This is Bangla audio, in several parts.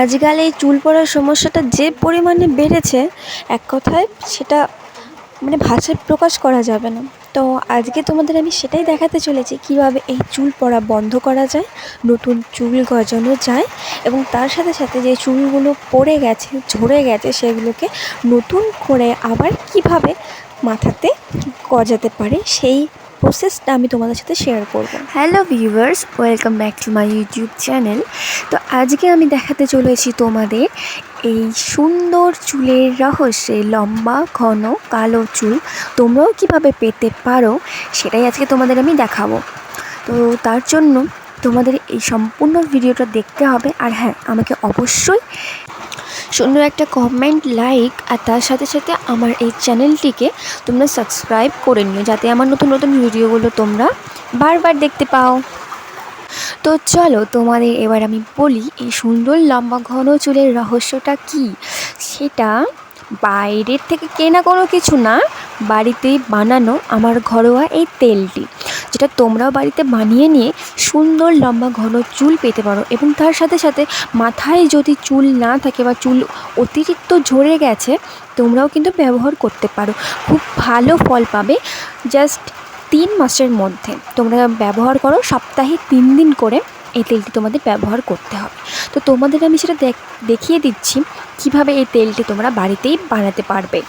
আজকাল এই চুল পড়ার সমস্যাটা যে পরিমাণে বেড়েছে, এক কথায় সেটা মানে ভাষায় প্রকাশ করা যাবে না। তো আজকে তোমাদের আমি সেটাই দেখাতে চলেছি কীভাবে এই চুল পড়া বন্ধ করা যায়, নতুন চুল গজানো যায় এবং তার সাথে সাথে যে চুলগুলো পড়ে গেছে, ঝরে গেছে সেগুলোকে নতুন করে আবার কীভাবে মাথাতে গজাতে পারে সেই প্রসেসটা আমি তোমাদের সাথে শেয়ার করব। Hello viewers welcome back to my YouTube channel তো আজকে আমি দেখাতে চলেছি তোমাদের এই সুন্দর চুলের রহস্যে লম্বা, ঘন, কালো চুল তোমরাও কীভাবে পেতে পারো সেটাই আজকে তোমাদের আমি দেখাবো। তো তার জন্য তোমাদের এই সম্পূর্ণ ভিডিওটা দেখতে হবে। আর হ্যাঁ আমাকে অবশ্যই সুন্দর একটা কমেন্ট লাইক আর তার সাথে সাথে আমার এই চ্যানেলটিকে তোমরা সাবস্ক্রাইব করে নিও, যাতে আমার নতুন নতুন ভিডিওগুলো তোমরা বারবার দেখতে পাও। তো চলো তোমাদের এবার আমি বলি, এই সুন্দর লম্বা ঘন চুলের রহস্যটা কি? সেটা বাইরের থেকে কেনা কোনো কিছু না, বাড়িতেই বানানো আমার ঘরোয়া এই তেলটি। যেটা তোমরাও বাড়িতে বানিয়ে নিয়ে সুন্দর লম্বা ঘন চুল পেতে পারো এবং তার সাথে সাথে মাথায় যদি চুল না থাকে বা চুল অতিরিক্ত ঝরে গেছে, তোমরাও কিন্তু ব্যবহার করতে পারো। খুব ভালো ফল পাবে জাস্ট তিন মাসের মধ্যে। তোমরা ব্যবহার করো, সপ্তাহে তিন দিন করে এই তেলটি তোমাদের ব্যবহার করতে হবে। তো তোমাদের আমি সেটা দেখিয়ে দিচ্ছি কীভাবে এই তেলটি তোমরা বাড়িতেই বানাতে পারবে।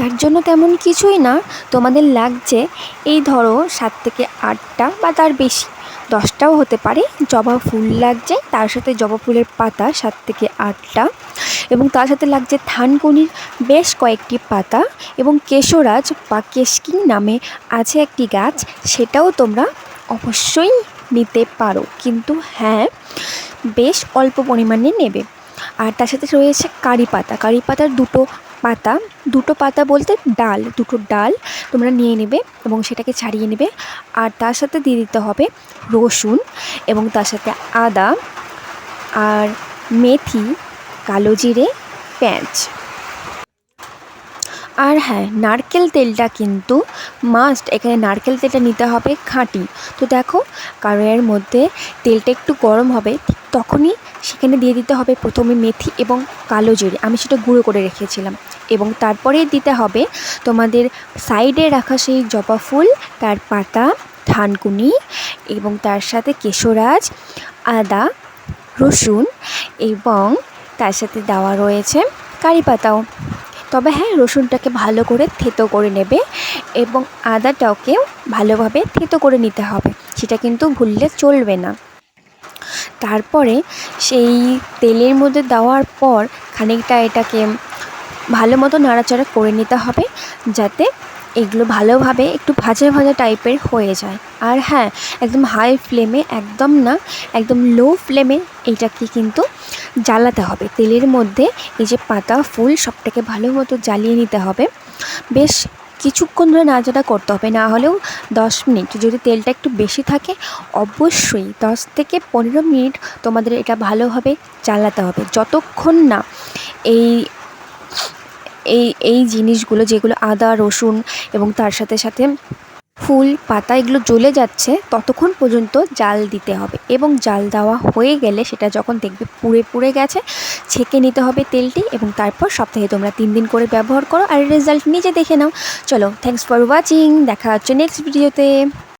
তার জন্য তেমন কিছুই না, তোমাদের লাগছে এই ধরো সাত থেকে আটটা বা তার বেশি। দশটাও হতে পারে, জবা ফুল লাগছে, তার সাথে জবা ফুলের পাতা সাত থেকে আটটা এবং তার সাথে লাগছে থানকুনির বেশ কয়েকটি পাতা এবং কেশরাজ বা কেশকিং নামে আছে একটি গাছ, সেটাও তোমরা অবশ্যই নিতে পারো। কিন্তু হ্যাঁ বেশ অল্প পরিমাণে নেবে। আর তার সাথে রয়েছে কারি পাতা। কারি পাতার দুটো পাতা, দুটো পাতা বলতে ডাল, দুটো ডাল তোমরা নিয়ে নেবে এবং সেটাকে ছাড়িয়ে নেবে। আর তার সাথে দিয়ে দিতে হবে রসুন এবং তার সাথে আদা আর মেথি, কালো জিরে, পেঁয়াজ। আর হ্যাঁ নারকেল তেলটা কিন্তু মাস্ট এখানে নারকেল তেলটা নিতে হবে খাঁটি। তো দেখো, কারণ এর মধ্যে তেলটা একটু গরম হবে, ঠিক তখনই সেখানে দিয়ে দিতে হবে প্রথমে মেথি এবং কালো জিরে। আমি সেটা গুঁড়ো করে রেখেছিলাম। এবং তারপরে দিতে হবে তোমাদের সাইডে রাখা সেই জবা ফুল, তার পাতা থানকুনি এবং তার সাথে কেশরাজ, আদা, রসুন এবং তার সাথে দেওয়া রয়েছে কারি পাতাও। তবে হ্যাঁ রসুনটাকে ভালো করে থেতো করে নেবে এবং আদাটাকেও ভালোভাবে থেতো করে নিতে হবে। সেটা কিন্তু ভুললে চলবে না। তারপরে সেই তেলের মধ্যে দেওয়ার পর খানিকটা এটাকে ভালো মতো নাড়াচাড়া করে নিতে হবে, যাতে এগুলো ভালোভাবে একটু ভাজা ভাজা টাইপের হয়ে যায়। আর হ্যাঁ একদম হাই ফ্লেমে একদম না, একদম লো ফ্লেমে এইটাকে কিন্তু জ্বালাতে হবে। তেলের মধ্যে এই যে পাতা, ফুল সবটাকে ভালো মতো জ্বালিয়ে নিতে হবে। বেশ কিছুক্ষণ ধরে নাড়াচাড়া করতে হবে, না হলেও দশ মিনিট। যদি তেলটা একটু বেশি থাকে, অবশ্যই দশ থেকে পনেরো মিনিট তোমাদের এটা ভালোভাবে জ্বালাতে হবে। যতক্ষণ না এই এই এই জিনিসগুলো যেগুলো আদা, রসুন এবং তার সাথে সাথে ফুল, পাতা, এগুলো জ্বলে যাচ্ছে, ততক্ষণ পর্যন্ত জাল দিতে হবে এবং জাল দেওয়া হয়ে গেলে সেটা যখন দেখবে পুড়ে পুড়ে গেছে, ছেঁকে নিতে হবে তেলটি এবং তারপর সপ্তাহে তোমরা তিন দিন করে ব্যবহার করো আর রেজাল্ট নিজে দেখে নাও। চলো থ্যাংকস ফর ওয়াচিং দেখা হচ্ছে নেক্সট ভিডিওতে